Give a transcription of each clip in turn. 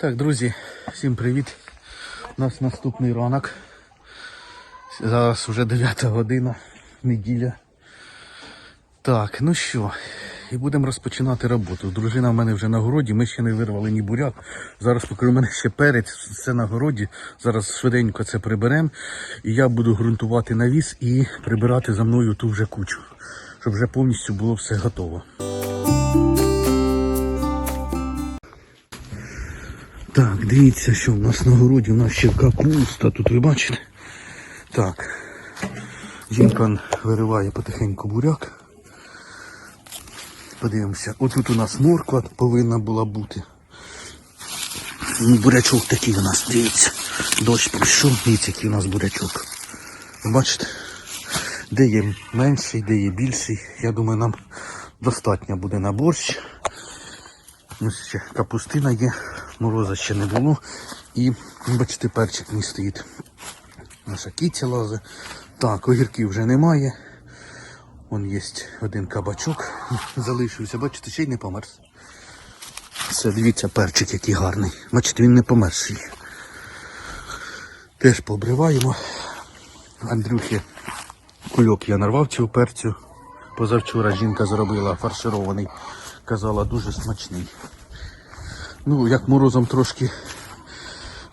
Так, друзі, всім привіт. У нас наступний ранок. Зараз вже 9 година, неділя. Так, ну що, і будемо розпочинати роботу. Дружина в мене вже на городі, ми ще не вирвали ні буряк. Зараз, поки у мене ще перець, все на городі. Зараз швиденько це приберемо. І я буду ґрунтувати навіс і прибирати за мною ту вже кучу, щоб вже повністю було все готово. Так, дивіться, що в нас на городі, у нас ще капуста, тут ви бачите. Так. Жінка вириває потихеньку буряк. Подивимося. Отут у нас морква повинна була бути. Ну, Бурячок такий у нас, дивіться. Дощ прийшов, дивіться, який у нас бурячок. Ви бачите? Де є менший, де є більший. Я думаю, нам достатньо буде на борщ. Ось ще капустина є, мороза ще не було. І бачите, перчик мій стоїть. Наша кіця лазе. Так, огірків вже немає. Вон є один кабачок залишився. Бачите, ще й не померз. Все, дивіться, перчик який гарний. Бачите, він не померший. Теж пообриваємо. Андрюхи кульок я нарвав цього перцю. Позавчора жінка зробила фарширований. Казала, дуже смачний. Ну, як морозом трошки,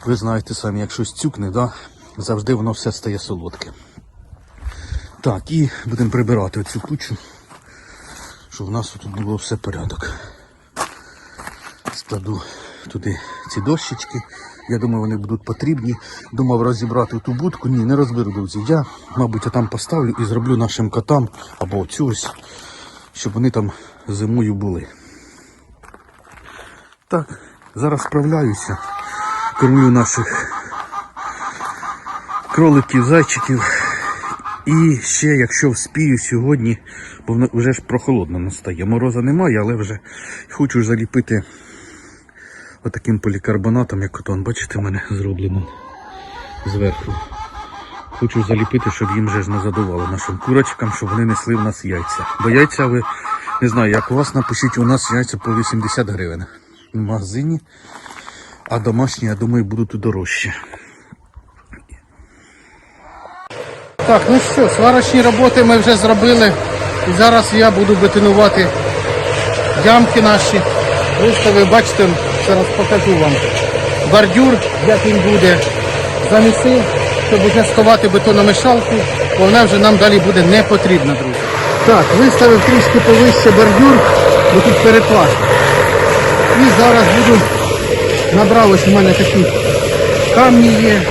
ви знаєте самі, як щось цюкне, да, завжди воно все стає солодке. Так, і будемо прибирати оцю кучу, щоб у нас тут було все порядок. Складу туди ці дощечки. Я думаю, вони будуть потрібні. Думав розібрати ту будку. Ні, не розберу, друзі. Я, мабуть, там поставлю і зроблю нашим котам або оцю ось, щоб вони там зимою були. Так, зараз справляюся. Кормлю наших кроликів, зайчиків. І ще, якщо вспію сьогодні, бо вже ж прохолодно настає. Мороза немає, але вже хочу заліпити отаким полікарбонатом, як от он, бачите, в мене зроблено зверху. Хочу заліпити, щоб їм вже ж не задувало нашим курочкам, щоб вони несли в нас яйця. Бо яйця ви не знаю, як у вас напишіть, у нас яйця по 80 гривень магазині, а домашні, я думаю, будуть дорожчі. Так, ну що, сварочні роботи ми вже зробили. І зараз я буду бетонувати ямки наші. Виставив, бачите, зараз покажу вам. Бордюр, як він буде, замісив, щоб вже сховати бетономішалку, бо вона вже нам далі буде не потрібна, друзі. Так, виставив трішки повище бордюр, бо тут переклад. І зараз буду набрав ось у мене такі камні є.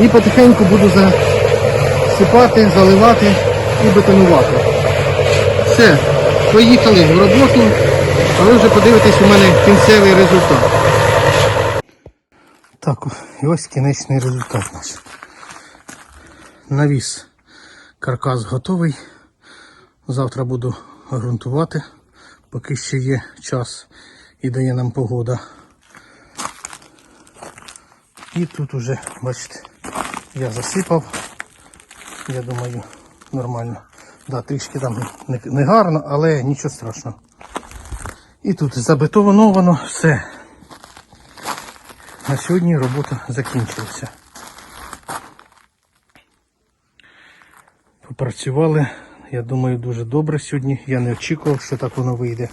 І потихеньку буду засипати, заливати і бетонувати. Все, поїхали в роботу, а ви вже подивитесь у мене кінцевий результат. Так, і ось кінечний результат наш. Навіс каркас готовий. Завтра буду ґрунтувати, поки ще є час і дає нам погода. І тут уже, бачите, я засипав. Я думаю, нормально. Да, трішки там не, гарно, але нічого страшного. І тут забетоновано все. На сьогодні робота закінчилася. Попрацювали, я думаю, дуже добре сьогодні. Я не очікував, що так воно вийде.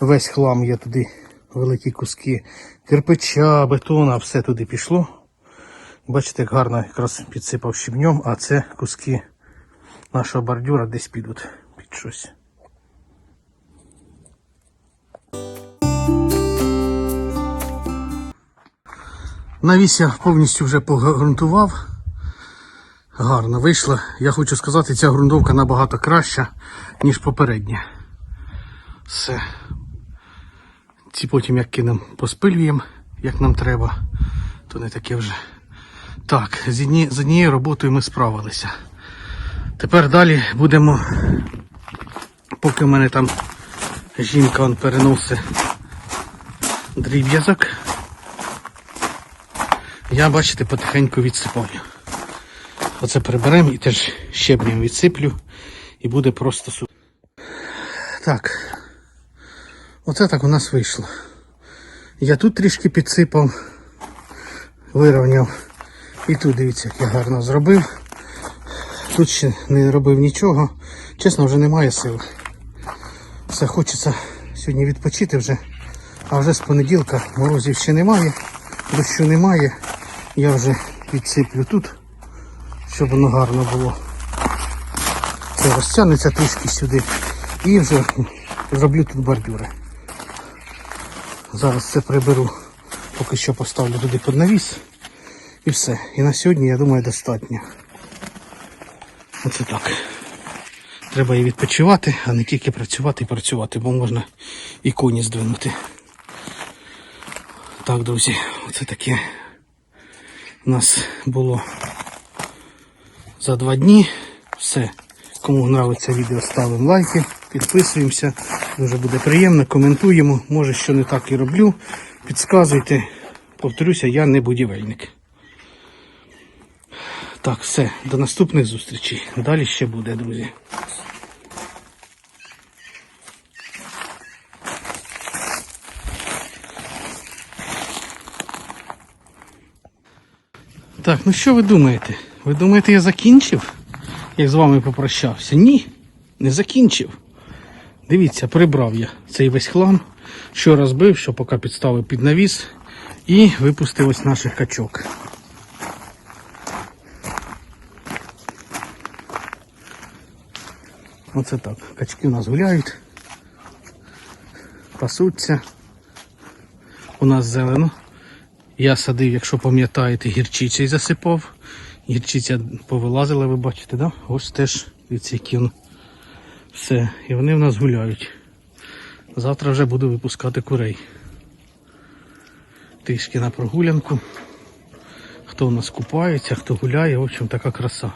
Весь хлам я туди, великі куски кирпича, бетона, все туди пішло. Бачите, як гарно якраз підсипав щебнем, а це куски нашого бордюра десь підуть під щось. Навіс я повністю вже погрунтував. Гарно вийшло. Я хочу сказати, ця ґрунтовка набагато краща, ніж попередня. Все. Ці потім як кинемо поспилюємо, як нам треба, то не таке вже. Так, з, одні, з однією роботою ми справилися. Тепер далі будемо, поки в мене там жінка он переносить дріб'язок, я, бачите, потихеньку відсипаю. Оце приберемо і теж щебнем відсиплю і буде просто супер. Так, оце так у нас вийшло. Я тут трішки підсипав, вирівняв. І тут дивіться, як я гарно зробив. Тут ще не робив нічого. Чесно, вже немає сил. Все хочеться сьогодні відпочити вже. А вже з понеділка морозів ще немає, дощу немає. Я вже відсиплю тут, щоб воно гарно було. Це розтягнеться трішки сюди. І вже зроблю тут бордюри. Зараз це приберу, поки що поставлю туди під навіс. І все. І на сьогодні, я думаю, достатньо. Оце так. Треба і відпочивати, а не тільки працювати і працювати, бо можна і коні здвинути. Так, друзі, оце таке у нас було за два дні. Все. Кому нравиться відео, ставимо лайки, підписуємося. Дуже буде приємно, коментуємо. Може, що не так і роблю. Підказуйте. Повторюся, я не будівельник. Так, все, до наступних зустрічей. Далі ще буде, друзі. Так, ну що ви думаєте? Ви думаєте, я закінчив? Як з вами попрощався? Ні, не закінчив. Дивіться, прибрав я цей весь хлам, що розбив, що поки підставив під навіс і випустив ось наших качок. Оце так. Качки у нас гуляють, пасуться. У нас зелено. Я садив, якщо пам'ятаєте, гірчицю засипав. Гірчиця повилазила, ви бачите, да? Ось теж від які. Все, і вони в нас гуляють. Завтра вже буду випускати курей. Трішки на прогулянку. Хто у нас купається, хто гуляє, в общем, така краса.